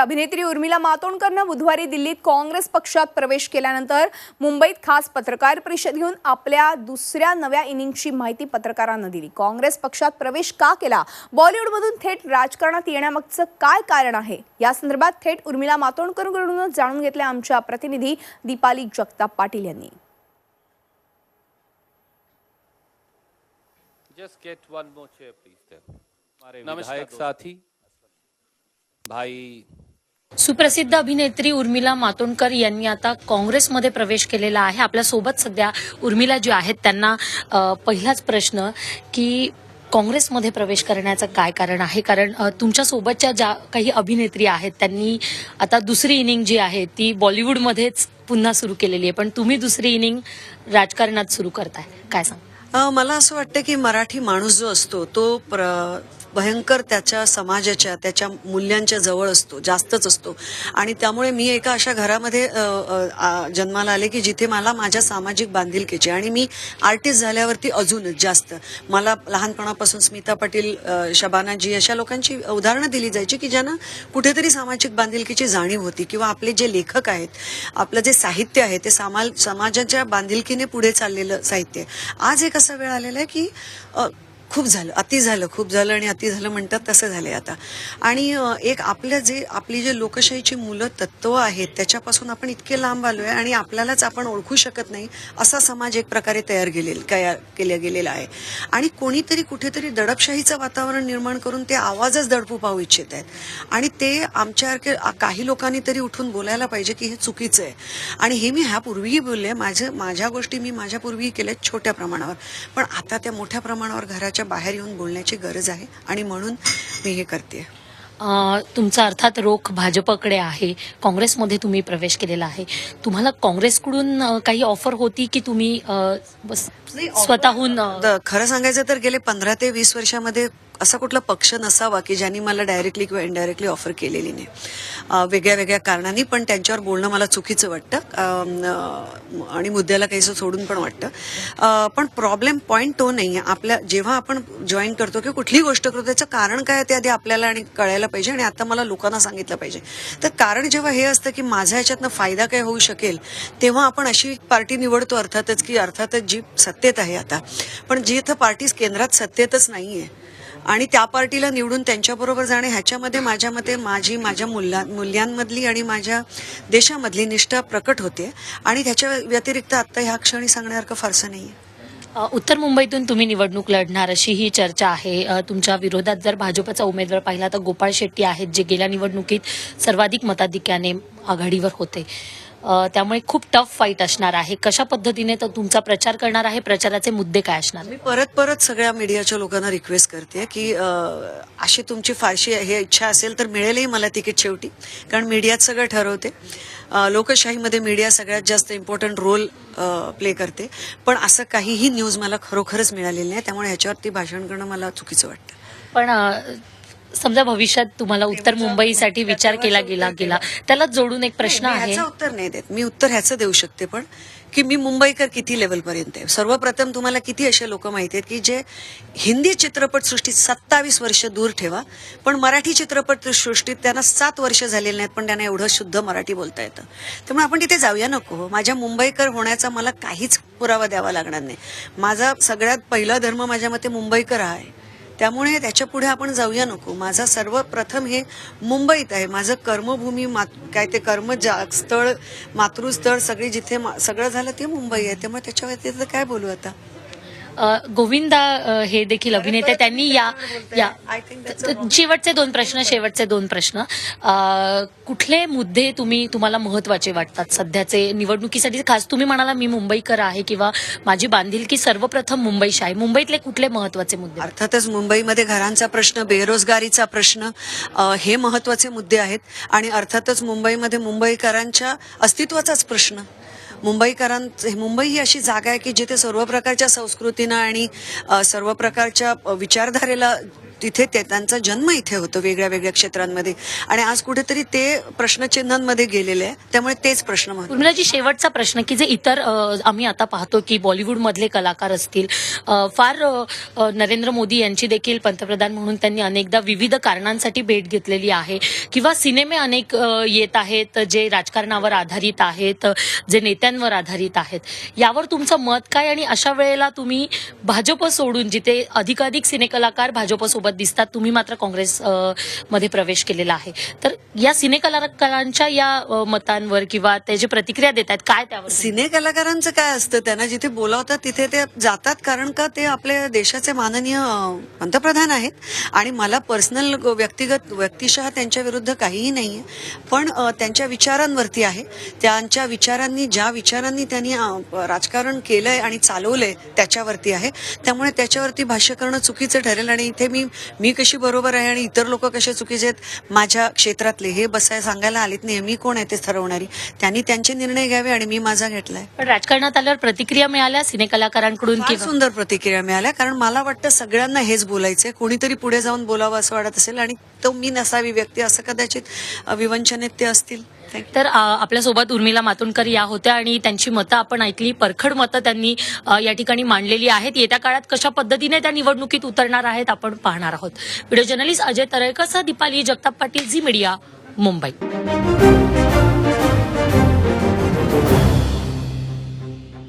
अभिनेत्री उर्मिला मातोंडकरनं बुधवारी दिल्लीत काँग्रेस पक्षात प्रवेश केल्यानंतर मुंबईत खास पत्रकार परिषद घेऊन आपल्या दुसऱ्या नव्या इनिंगची माहिती पत्रकारांना दिली काँग्रेस पक्षात प्रवेश का केला बॉलिवूडमधून थेट राजकारणात येण्यामागचं काय कारण आहे या संदर्भात थेट उर्मिला मातोंडकरकडूनच जाणून घेतल्या आमच्या प्रतिनिधी दीपाली जगताप पाटील यांनी Just get one more chair, please. There. हमारे नमस्कार विधायक साथी भाई सुप्रसिद्ध अभिनेत्री उर्मिला मातोंडकर यांनी आता काँग्रेसमध्ये प्रवेश केलेला आहे. आपल्यासोबत सध्या उर्मिला जी आहेत त्यांना पहिलाच प्रश्न की काँग्रेसमध्ये प्रवेश करण्याचं काय कारण आहे? कारण तुमच्यासोबतच्या ज्या काही अभिनेत्री आहेत त्यांनी आता दुसरी इनिंग जी आहे ती बॉलिवूडमध्येच पुन्हा सुरू केलेली आहे. पण तुम्ही दुसरी इनिंग राजकारणात सुरू करताय. काय सांग? मला असं वाटतं की मराठी माणूस जो असतो तो प्र भयंकर त्याच्या समाजाच्या त्याच्या मूल्यांच्या जवळ असतो जास्तच असतो. आणि त्यामुळे मी एका अशा घरामध्ये जन्माला आले की जिथे मला माझ्या सामाजिक बांधिलकीची आणि मी आर्टिस्ट झाल्यावरती अजूनच जास्त. मला लहानपणापासून स्मिता पाटील शबानाजी अशा लोकांची उदाहरणं दिली जायची की ज्यांना कुठेतरी सामाजिक बांधिलकीची जाणीव होती किंवा आपले जे लेखक आहेत आपलं जे साहित्य आहे ते सामा समाजाच्या बांधिलकीने पुढे चाललेलं साहित्य. आज एक असा वेळ आलेला आहे की खूप झालं अति झालं खूप झालं आणि अति झालं म्हणतात तसं झालंय आता. आणि एक आपल्या जे आपली जे लोकशाहीची मुलं तत्व आहेत त्याच्यापासून आपण इतके लांब आलोय आणि आपल्यालाच आपण ओळखू शकत नाही असा समाज एक प्रकारे तयार गेलेला केला गेलेला आहे. आणि कोणीतरी कुठेतरी दडपशाहीचं वातावरण निर्माण करून ते आवाजच दडपू पाहू इच्छित आहेत. आणि ते आमच्यासारखे काही लोकांनी तरी उठून बोलायला पाहिजे की हे चुकीचं आहे. आणि हे मी ह्यापूर्वीही बोलले माझे माझ्या गोष्टी मी माझ्यापूर्वीही केल्या छोट्या प्रमाणावर. पण आता त्या मोठ्या प्रमाणावर घराच्या बाहेर येऊन बोलण्याची गरज आहे आणि म्हणून मी हे करते तुमचा अर्थात रोख भाजपकडे आहे. काँग्रेसमध्ये तुम्ही प्रवेश केलेला आहे. तुम्हाला काँग्रेसकडून काही ऑफर होती की तुम्ही स्वतःहून खरं सांगायचं तर गेले पंधरा ते वीस वर्षामध्ये असा कुठला पक्ष नसावा की ज्यांनी मला डायरेक्टली किंवा इनडायरेक्टली ऑफर केलेली नाही. वेगळ्या वेगळ्या कारणांनी पण त्यांच्यावर बोलणं मला चुकीचं वाटतं. आणि मुद्द्याला काहीसं सोडून पण वाटतं. पण प्रॉब्लेम पॉईंट तो नाही आहे आपल्या जेव्हा आपण जॉईन करतो किंवा कुठलीही गोष्ट करतो त्याचं कारण काय आहे ते आधी आपल्याला आणि कळायला पाहिजे आणि आता मला लोकांना सांगितलं पाहिजे. तर कारण जेव्हा हे असतं की माझ्या ह्याच्यातनं फायदा काय होऊ शकेल तेव्हा आपण अशी पार्टी निवडतो अर्थातच की अर्थातच जी सत्तेत आहे आता. पण जी इथं पार्टी केंद्रात सत्तेतच नाहीये आणि त्या पार्टीला निवडून त्यांच्याबरोबर जाणे ह्याच्यामध्ये माझ्या मते माझी माझ्या मूल्या मूल्यांमधली आणि माझ्या देशामधली निष्ठा प्रकट होते. आणि त्याच्या व्यतिरिक्त आत्ता ह्या क्षणी सांगण्यासारखं फारसं नाही आहे उत्तर मुंबईतून तुम्ही निवडणूक लढणार अशी ही चर्चा आहे. तुमच्या विरोधात जर भाजपचा उमेदवार पाहिला तर गोपाळ शेट्टी आहेत जे गेल्या निवडणुकीत सर्वाधिक मताधिक्याने आघाडीवर होते. त्यामुळे खूप टफ फाईट असणार आहे. कशा पद्धतीने तर तुमचा प्रचार करणार आहे? प्रचाराचे मुद्दे काय असणार? मी परत परत सगळ्या मीडियाच्या लोकांना रिक्वेस्ट करते की अशी तुमची फारशी हे इच्छा असेल तर मिळेलही मला तिकीट शेवटी कारण मीडियात सगळं ठरवते. लोकशाहीमध्ये मीडिया सगळ्यात जास्त इम्पॉर्टंट रोल प्ले करते. पण असं काहीही न्यूज मला खरोखरच मिळालेली नाही त्यामुळे ह्याच्यावरती भाषण करणं मला चुकीचं वाटतं. पण समजा भविष्यात तुम्हाला उत्तर मुंबईसाठी विचार केला गेला गेला त्याला जोडून एक प्रश्न आहे. ह्याचं उत्तर नाही देत. मी उत्तर ह्याचं देऊ शकते पण की मी मुंबईकर किती लेवलपर्यंत आहे? सर्वप्रथम तुम्हाला किती असे लोक माहिती आहेत की जे हिंदी चित्रपटसृष्टीत सत्तावीस वर्ष दूर ठेवा पण मराठी चित्रपटसृष्टीत त्यांना सात वर्ष झालेली नाहीत पण त्यांना एवढं शुद्ध मराठी बोलता येतं. त्यामुळे आपण तिथे जाऊया नको. माझ्या मुंबईकर होण्याचा मला काहीच पुरावा द्यावा लागणार नाही. माझा सगळ्यात पहिला धर्म माझ्या मते मुंबईकर आहे. त्यामुळे त्याच्या पुढे आपण जाऊया नको. माझा सर्वप्रथम हे मुंबईत आहे. माझं कर्मभूमी मात काय ते कर्म जा स्थळ मातृस्थळ सगळी जिथे मा- सगळं झालं ते मुंबई आहे. त्यामुळे त्याच्या व्यतिरिक्त काय बोलू आता? गोविंदा हे देखील अभिनेते त्यांनी या या शेवटचे दोन प्रश्न शेवटचे दोन प्रश्न. कुठले मुद्दे तुम्ही तुम्हाला महत्त्वाचे वाटतात सध्याचे निवडणुकीसाठी? खास तुम्ही म्हणाला मी मुंबईकर आहे किंवा माझी बांधिलकी सर्वप्रथम मुंबईशी आहे. मुंबईतले कुठले महत्त्वाचे मुद्दे? अर्थातच मुंबईमध्ये घरांचा प्रश्न बेरोजगारीचा प्रश्न हे महत्त्वाचे मुद्दे आहेत. आणि अर्थातच मुंबईमध्ये मुंबईकरांच्या अस्तित्वाचाच प्रश्न. मुंबईकरां मुंबई ही अशी जागा आहे की जिथे सर्व प्रकारच्या संस्कृतीनं आणि सर्व प्रकारच्या विचारधारेला तिथे ते- त्यांचा जन्म इथे होतो वेगळ्या वेगळ्या क्षेत्रांमध्ये. आणि आज कुठेतरी ते प्रश्नचिन्हांमध्ये गेलेले आहे. त्यामुळे तेच प्रश्न उर्मिलाजी शेवटचा प्रश्न की जे इतर आम्ही आता पाहतो की बॉलिवूडमधले कलाकार असतील फार नरेंद्र मोदी यांची देखील पंतप्रधान म्हणून त्यांनी अनेकदा विविध कारणांसाठी भेट घेतलेली आहे. किंवा सिनेमे अनेक येत आहेत जे राजकारणावर आधारित आहेत जे नेत्यांवर आधारित आहेत. यावर तुमचं मत काय? आणि अशा वेळेला तुम्ही भाजप सोडून जिथे अधिकाधिक सिनेकलाकार भाजपसोबत दिसतात. तुम्ही मात्र काँग्रेस मध्ये प्रवेश केलेला आहे. तर या सिनेकलाकारांच्या या मतांवर किंवा ते जे प्रतिक्रिया देत आहेत काय त्यावर? सिने कलाकारांचं काय असतं? त्यांना जिथे बोलावतात तिथे ते जातात. कारण का ते आपल्या देशाचे माननीय पंतप्रधान आहेत. आणि मला पर्सनल व्यक्तिगत व्यक्तिशः त्यांच्या विरुद्ध काहीही नाहीये. पण त्यांच्या विचारांवरती आहे. त्यांच्या विचारांनी ज्या विचारांनी त्यांनी राजकारण केलंय आणि चालवलंय त्याच्यावरती आहे. त्यामुळे त्याच्यावरती भाष्य करणं चुकीचं ठरेल. आणि इथे मी मी कशी बरोबर आहे आणि इतर लोक कसे चुकीचे आहेत? माझ्या क्षेत्रातले हे बसाय सांगायला आलेत नाही मी कोण आहे ते ठरवणारी? त्यांनी त्यांचे निर्णय घ्यावे आणि मी माझा घेतलाय. पण राजकारणात आल्यावर प्रतिक्रिया मिळाल्या सिनेकलाकारांकडून सुंदर प्रतिक्रिया मिळाल्या कारण मला वाटतं सगळ्यांना हेच बोलायचंय. कोणीतरी पुढे जाऊन बोलावं असं वाटत असेल आणि तो मी नसावी व्यक्ती असं कदाचित विवंचनेत ते असतील. तर आपल्यासोबत उर्मिला मातोंडकर या होत्या आणि त्यांची मतं आपण ऐकली. परखड मतं त्यांनी या ठिकाणी मांडलेली आहेत. येत्या काळात कशा पद्धतीने त्या निवडणुकीत उतरणार आहेत आपण पाहणार आहोत. Video journalist Ajay Taralkar Deepali Jagtap Patil Zee media Mumbai.